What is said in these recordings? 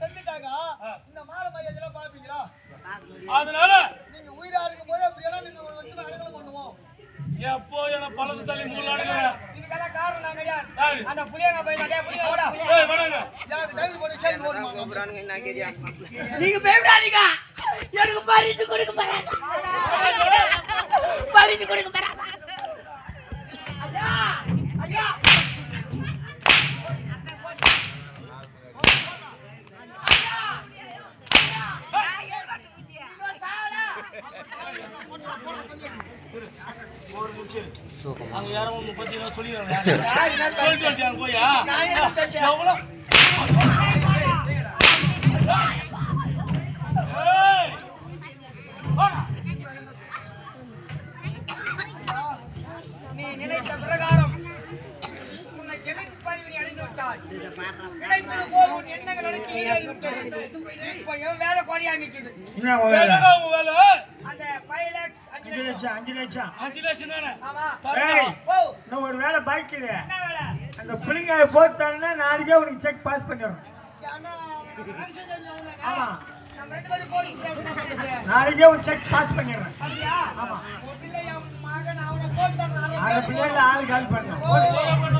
செத்துட்டாங்க. ஆ. இந்த மாலை மரியாதை எல்லாம் பாப்பீங்களா அதனால நீங்க உயிரா இருக்கும் போது அப்படி எல்லாம் நீங்க வந்து அடங்கலம் பண்ணுவோம். எப்போ என்ன பழத்து தள்ளி முள்ளாடுங்க இதுக்கெல்லாம் காரணம் நான் கிடையாது? அந்த புளியங்க போய் நிறைய புளிய ஓடா ஏய் வணங்க யாரு? டைவ் போட்டு சைடு ஓடுமா நீங்க பயப்படாதீங்க. எனக்கு பரிசு கொடுக்க போறாங்க. பரிசு கொடுக்க போறாங்க. ஐயா ஐயா. அங்க யாரும் சொல்லிட்டு போயா? எவ்வளோ ஏய் போடா. நீ நினைத்த பிரகாரம் உன்னை ஜெகத் பணிவினை அடைந்து விட்டாய். நினைத்தது போல் உன் எண்ணங்கள் இப்போ வேலை உன் வேலை? அந்த ஃபைவ் லேக்ஸ் அஞ்சு லட்சம் அஞ்சு லட்சம். அஞ்சு லட்சம் தானே? இன்னும் ஒரு வேலை வேலை? அந்த பிள்ளைங்க போட்டாங்கன்னா நாளைக்கே உனக்கு செக் பாஸ் பண்ணிடுறோம். ஆமா. நாளைக்கே ஒரு செக் பாஸ் பண்ணிடுறேன்? ஆமா. அந்த போட்டு பிள்ளைங்க ஆளு காலி பண்ண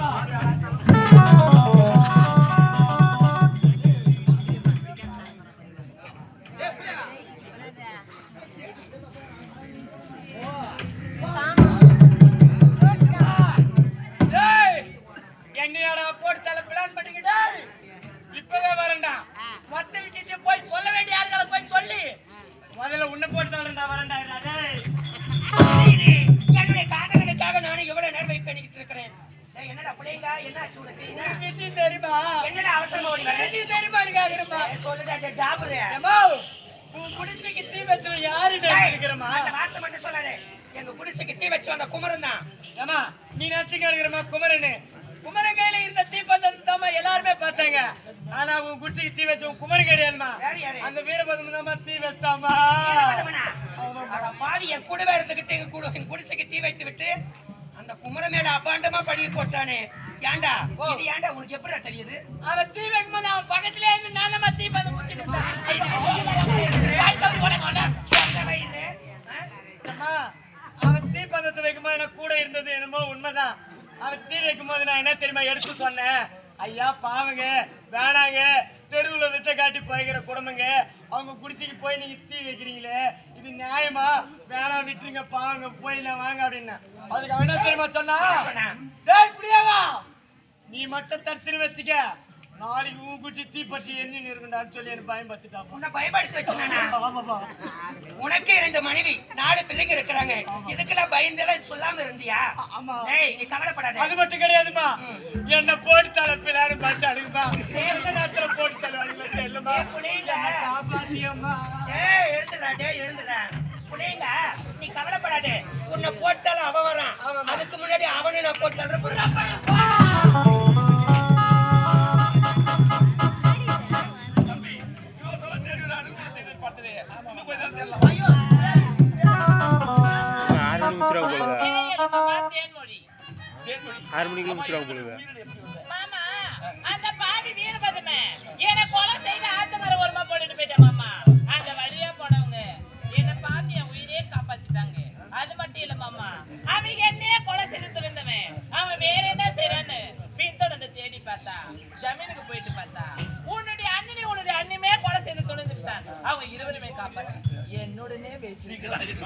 என்னுடைய காதலனுக்காக நானும் எவ்வளவு நேரம் வெயிட் பண்ணிக்கிட்டு இருக்கிறேன். என்னடா பிள்ளைங்க? என்ன? ஆச்சு உனக்கு? விஷயம் தெரியுமா? என்னடா அவசரமா ஓடி வர விஷயம் தெரியுமா இருக்காதுமா சொல்லுடா டாபரு. உன் குடிசைக்கு தீ வச்சு யாரு நினைச்சிருக்கிறமா அந்த வார்த்தை மட்டும் சொல்லாதே. எங்க குடிசைக்கு தீ வச்சு வந்த குமரன் தான். ஏமா நீ நினைச்சுக்க இருக்கிறமா குமரனு. குமரன் கையில இருந்த தீ பந்தத்தை தாம்மா எல்லாருமே பார்த்தாங்க. ஆனா உன் குடிசைக்கு தீ வச்சு உன் குமரன் கிடையாதுமா? அந்த வீரபதம் தாம்மா தீ வச்சாமா பாவி என் கூடவே இருந்துகிட்டு எங்க குடிசைக்கு தீ வைத்து விட்டு அந்த குமர மேல அபாண்டமா பழி போட்டானே. ஏன்டா இது ஏன்டா உனக்கு எப்படிடா தெரியுது? அவன் தீ வைக்கும்போது அவன் பக்கத்திலே இருந்து நான் தான் தீ பந்தம் முடிச்சுட்டு அவன் தீ பந்தத்தை வைக்கும்போது எனக்கு கூட இருந்தது என்னமோ உண்மைதான். அவன் தீ வைக்கும்போது நான் என்ன தெரியுமா எடுத்து சொன்னேன்? ஐயா பாவங்க வேணாங்க. தெருவுல வித்த காட்டி போய்கிற குடும்பங்க. அவங்க குடிசைக்கு போய் நீங்க தீ வைக்கிறீங்களே. இது நியாயமா? வேணாம் விட்டுருங்க பாவங்க போய் நான் வாங்க அப்படின்னு. அதுக்கு அவன் என்ன தெரியுமா சொன்னா நீ மட்டும் தடுத்துன்னு வச்சுக்க. நாளைக்கு உன் குச்சி தீப்பட்டி எரிஞ்சு இருக்குண்டான்னு சொல்லி எனக்கு பயம் பத்துட்டான் உன்னை பயப்படுத்தி வச்சுனானா உனக்கு இரண்டு மனைவி நாலு பிள்ளைங்க இருக்கிறாங்க. இதுக்கெல்லாம் பயந்தெல்லாம் சொல்லாம இருந்தியா? டேய் நீ கவலைப்படாத. அது மட்டும் கிடையாதுமா. என்ன போட்டு தலை பிள்ளாரு பார்த்து அழுகுமா நேரத்துல போட்டு தலை அழுகுமா இல்லம்மா ஏய், புள்ளைங்க. காப்பாத்தியம்மா. டேய் எழுந்துடா டேய் எழுந்துடா புள்ளைங்க நீ கவலைப்படாத. உன்னை போட்டாலும் அவன் வரான். அதுக்கு முன்னாடி அவனை நான் போட்டு தள்ளுறேன். ஆறு மணிக்கு முடிச்சிடுவாங்க போலுது மாமா அந்த பாவி வீரபதமே என்னை கொலை செய்து ஆத்தங்கர ஓரமா போட்டுட்டு போயிட்டேன் மாமா. அந்த வழியா போனவங்க என்னை பார்த்து என் உயிரே காப்பாத்திட்டாங்க. அது மட்டும் இல்ல மாமா அவங்க என்னையே கொலை செய்து துணிந்தவன் அவன் வேற என்ன செய்யறான்னு பின்தொடர்ந்து தேடி பார்த்தா ஜமீனுக்கு போயிட்டு பார்த்தா உன்னுடைய அண்ணனை உன்னுடைய அண்ணிமே கொலை செய்து துணிந்துட்டான் அவங்க இருவருமே காப்பாத்தி என்னுடனே பேசி மனநிலை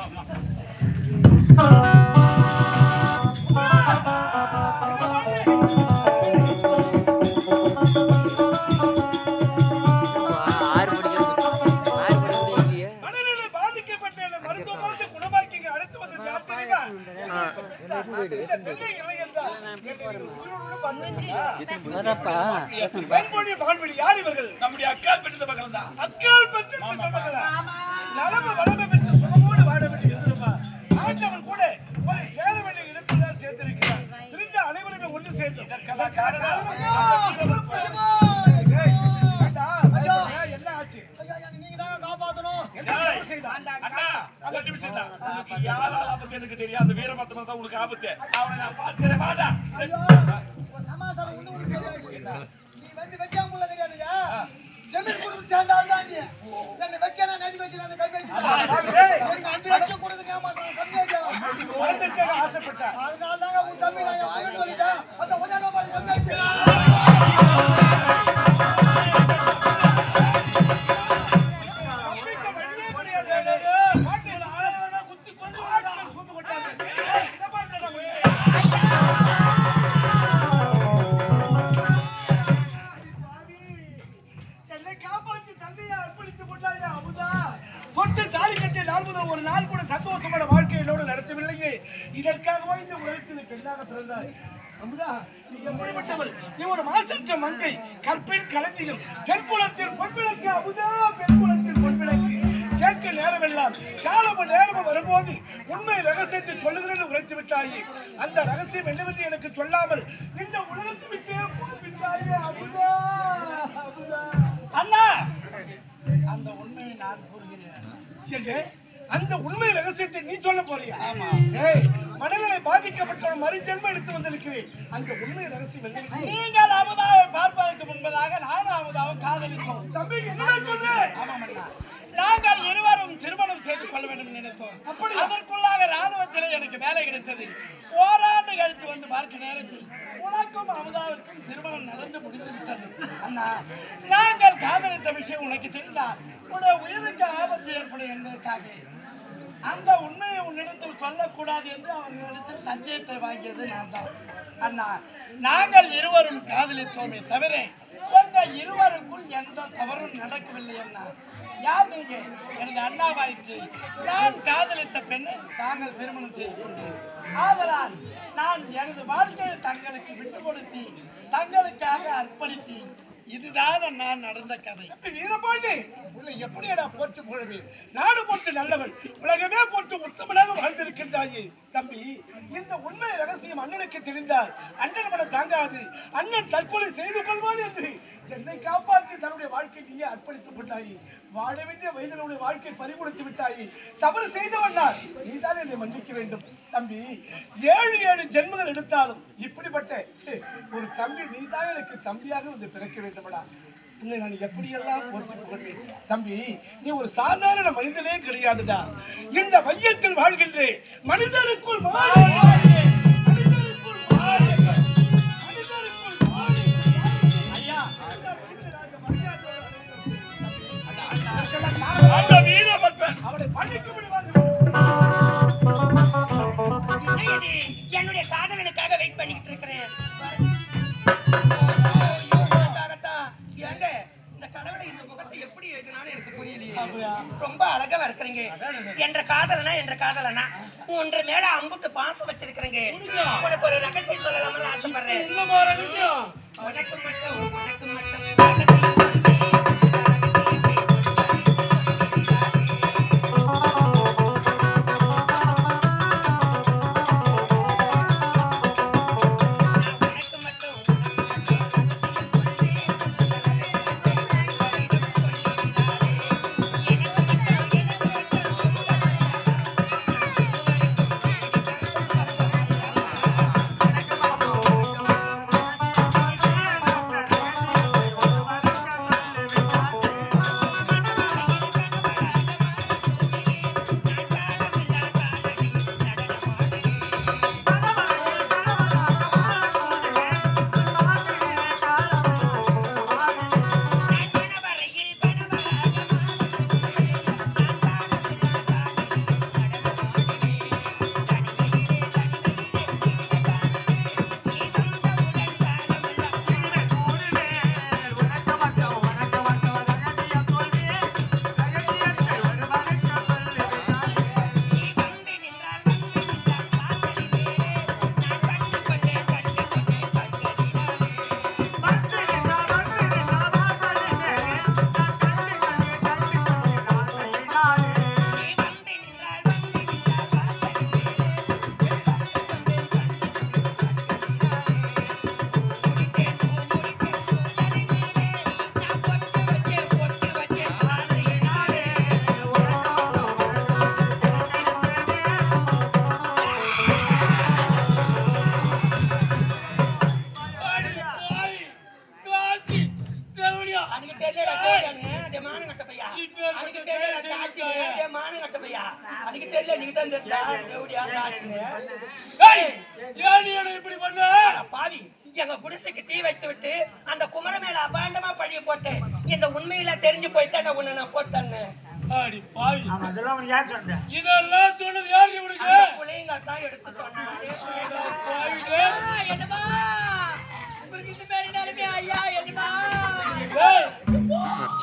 ஆசைப்பட்டார் தப்பிக்க வழியே கிடையாது. பாட்டில் ஆழமான குத்தி கொண்டு ஆட்கள் சூழ்ந்து கொண்டார்கள். இதை பார்த்தா உண்மை. என்னை காப்பாற்றி தன்னையே அர்ப்பணித்துக் கொண்டாயா அமுதா தொட்டு தாலி கட்டிய நாள் முதல் ஒரு நாள் கூட சந்தோஷமான வாழ்க்கை என்னோடு நடத்தவில்லையே. இதற்காகவா இந்த உலகத்தில் பெண்ணாக பிறந்தாய்? அமுதா நீ எப்படிப்பட்டவள் நீ ஒரு மாசற்ற மங்கை. கற்பின் களஞ்சியம் பெண் குலத்தில் பொன்விளக்கு அமுதா பெண் குலத்தில் பொன்விளக்கு கேட்க நேரமெல்லாம் காலமும் நேரமும் வரும்போது உண்மை ரகசியத்தை சொல்லுகிறேன்னு உரைத்து விட்டாயே. அந்த ரகசியம் என்னவென்று எனக்கு சொல்லாமல் இந்த உலகத்தை விட்டே போய்விட்டாயே அமுதா. கூறுகிறேன் சொல்லு அந்த உண்மை ரகசியத்தை நீ சொல்ல போறியா? மனநிலை பாதிக்கப்பட்ட மறுஜென்மம் எடுத்து வந்திருக்கிறேன். அந்த உண்மை ரகசியம் என்ன? நீங்கள் அமுதாவை பார்ப்பதற்கு முன்பதாக நானும் அமுதாவும் காதலித்தோம். தம்பி என்னடா சொல்ற? ஆமாம் அண்ணா. நாங்கள் இருவரும் திருமணம் செய்து கொள்ள வேண்டும் நினைத்தோம். அப்படி அதற்குள்ளாக ராணுவத்திலே எனக்கு வேலை கிடைத்தது. ஓராண்டு கழித்து வந்து பார்க்க நேரத்தில் உனக்கும் அமுதாவிற்கும் திருமணம் நடந்து முடிந்து விட்டது அண்ணா நாங்கள் காதலித்த விஷயம் உனக்கு தெரிந்தால் உன்னுடைய உயிருக்கு ஆபத்து ஏற்படும் என்பதற்காக அந்த உண்மையை உன்னிடத்தில் சொல்லக்கூடாது என்று அவர்களிடத்தில் சஞ்சயத்தை வாங்கியது நான் தான் அண்ணா நாங்கள் இருவரும் காதலித்தோமே தவிர எங்க இருவருக்குள் எந்த தவறும் நடக்கவில்லை அண்ணா. யார் நீங்க? எனது அண்ணாவாய்க்கு நான் காதலித்த பெண்ணை தாங்கள் திருமணம் செய்து கொண்டேன் ஆதலால் நான் எனது வாழ்க்கையை தங்களுக்கு விட்டு கொடுத்து தங்களுக்காக அர்ப்பணித்து இதுதான் நான் நடந்த கதை. வீரபாண்டி உள்ள எப்படியடா போற்று புகழ்வி நாடு போட்டு நல்லவன் உலகமே போட்டு உத்தமனாக வாழ்ந்திருக்கின்றாயே. தம்பி இந்த உண்மை ரகசியம் அண்ணனுக்கு தெரிந்தால் அண்ணன் மனம் தாங்காது. அண்ணன் தற்கொலை செய்து கொள்வான் என்று என்னை காப்பாற்றி தன்னுடைய வாழ்க்கையை அர்ப்பணித்துக் கொண்டாயே. வாழ வேண்டிய வயதினுடைய வாழ்க்கை பறிகொடுத்து விட்டாயி. தவறு செய்தவன் நான். மன்னிக்க வேண்டும். தம்பி ஏழு ஏழு ஜென்மங்கள் எடுத்தாலும் இப்படிப்பட்ட ஒரு தம்பி நீதான் எனக்கு தம்பியாக வந்து பிறக்க வேண்டுமடா. உன்னை நான் எப்படியெல்லாம் போற்றி புகழ்வேன்? தம்பி நீ ஒரு சாதாரண மனிதனே கிடையாதுடா. இந்த மையத்தில் வாழ்கின்றேன் மனிதனுக்குள் வாழ்கிறேன் பாசம் இப்படி பண்ண? பாவி எங்க குடிசைக்கு தீ வைத்து விட்டு அந்த குமர மேல அபாண்டமா பழிய போட்டேன் இந்த உண்மையில தெரிஞ்சு போய்தான் நான் உன்னை நான் போட்டேன்னு. இதெல்லாம் சொன்னது யாரு இவனுக்கு? புள்ளைங்க தான் எடுத்து சொன்னாங்க.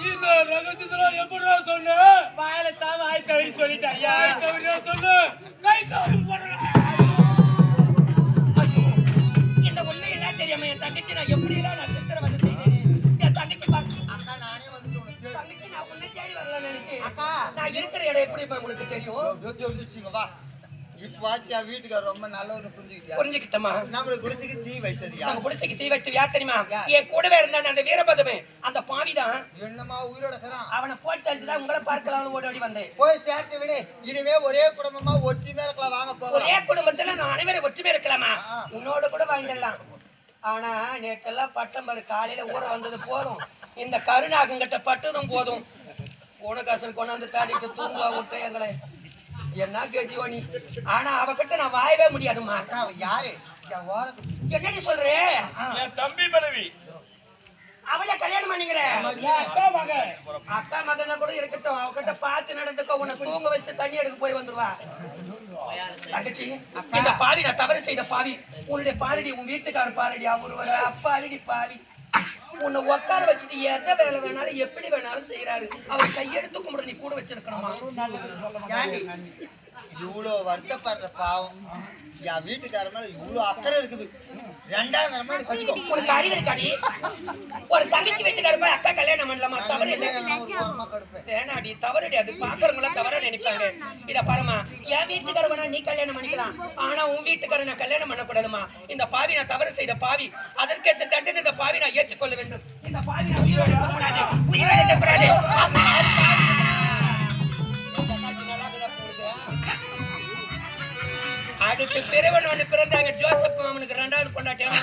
இந்த ரகசியத்தெல்லாம் எப்படிடா சொன்ன வாயில தான் வாய் தவறி சொல்லிட்டேன் ஐயா தவறியா சொல்லு கை தவறி போடுறேன் உண்மையெல்லாம் தெரியாம என் தங்கச்சி நான் எப்படி எல்லாம் நான் சித்திரவதை செய்தேனே. என் தங்கச்சி பாரு. தங்கச்சி நான் உன்னை தேடி வரலாம்னு நினைச்சேன். நான் இருக்கிற இடம் எப்படி இப்ப உங்களுக்கு தெரியும் தெரிஞ்சுங்க வா இப்போ ஆச்சு என் வீட்டுக்காரர் ரொம்ப நல்லவன்னு புரிஞ்சுக்கிட்டியா? புரிஞ்சுக்கிட்டமா? நம்மளுக்கு குடிசைக்கு தீ வைத்தது நம்ம குடிசைக்கு சீ வைத்து யார் தெரியுமா? என் கூடவே இருந்தான் அந்த வீரபதமே. அந்த பாவிதான். என்னமா உயிரோட அவனை போட்டு அடிச்சுதான் உங்களை பார்க்கலாம்னு ஓடி ஓடி வந்தேன். போய் சேர்த்து விடு. இனிமே ஒரே குடும்பமா ஒற்றுமையா இருக்கலாம். வாங்க போகலாம் ஒரே குடும்பத்துல நான் அனைவரும் ஒற்றுமை இருக்கலாமா? உன்னோட கூட வாங்கிடலாம் ஆனா நேத்தெல்லாம் பட்டம் பாரு காலையில ஊற வந்தது போதும். இந்த கருணாகங்கிட்ட பட்டதும் போதும். உனக்காசன் கொண்டாந்து தாடிட்டு தூங்குவா விட்டு எங்களை. என்ன கெஜிவோ நீ ஆனா அவகிட்ட நான் வாயவே அவ யாரு? என் ஓரத்து என்னடி சொல்றே? என் தம்பி மனைவி. அவளே கல்யாணம் பண்ணிக்கிற. அக்கா மக அக்கா மகனா கூட இருக்கட்டும். அவகிட்ட பார்த்து நடந்துக்கோ. உன்னை தூங்க வச்சு தண்ணி எடுக்க போய் வந்துருவா. தங்கச்சி இந்த பாவி நான் தவறு செய்த பாவி. உன்னுடைய பாரடி உன் வீட்டுக்காரர் பாரடி அவர் ஒரு அப்பாடி பாவி. உன்னை உட்கார வச்சுட்டு எதை வேலை வேணாலும் எப்படி வேணாலும் செய்யறாரு அவர் கையெடுத்து கும்பிட நீ கூட வச்சிருக்கணுமா? இவ்வளவு இவ்வளோ வருத்தப்படுற பாவம். என் வீட்டுக்கார மேல இவ்வளோ அக்கறை இருக்குது. ரெண்டாவது அறிவு இருக்காடி ஒரு தங்கச்சி வீட்டுக்காரர் போய் அக்கா கல்யாணம் பண்ணலாமா? தவறு ஒரு வேணாடி தவறுடி அது பாக்குறவங்க எல்லாம் தவறா நினைப்பாங்க. இத பாருமா என் வீட்டுக்கார வேணா நீ கல்யாணம் பண்ணிக்கலாம். ஆனா உன் வீட்டுக்கார நான் கல்யாணம் பண்ணக்கூடாதுமா இந்த பாவி நான் தவறு செய்த பாவி. அதற்கேற்ற தண்டனை இந்த பாவி நான் ஏற்றுக்கொள்ள வேண்டும். இந்த பாவி நான் உயிரோடு இருக்கக்கூடாது உயிரோடு இருக்கக்கூடாது அடுத்து பிறவன் ஒண்ணு பிறந்தாங்க ஜோசப் அவனுக்கு ரெண்டாவது பொண்டாட்டியான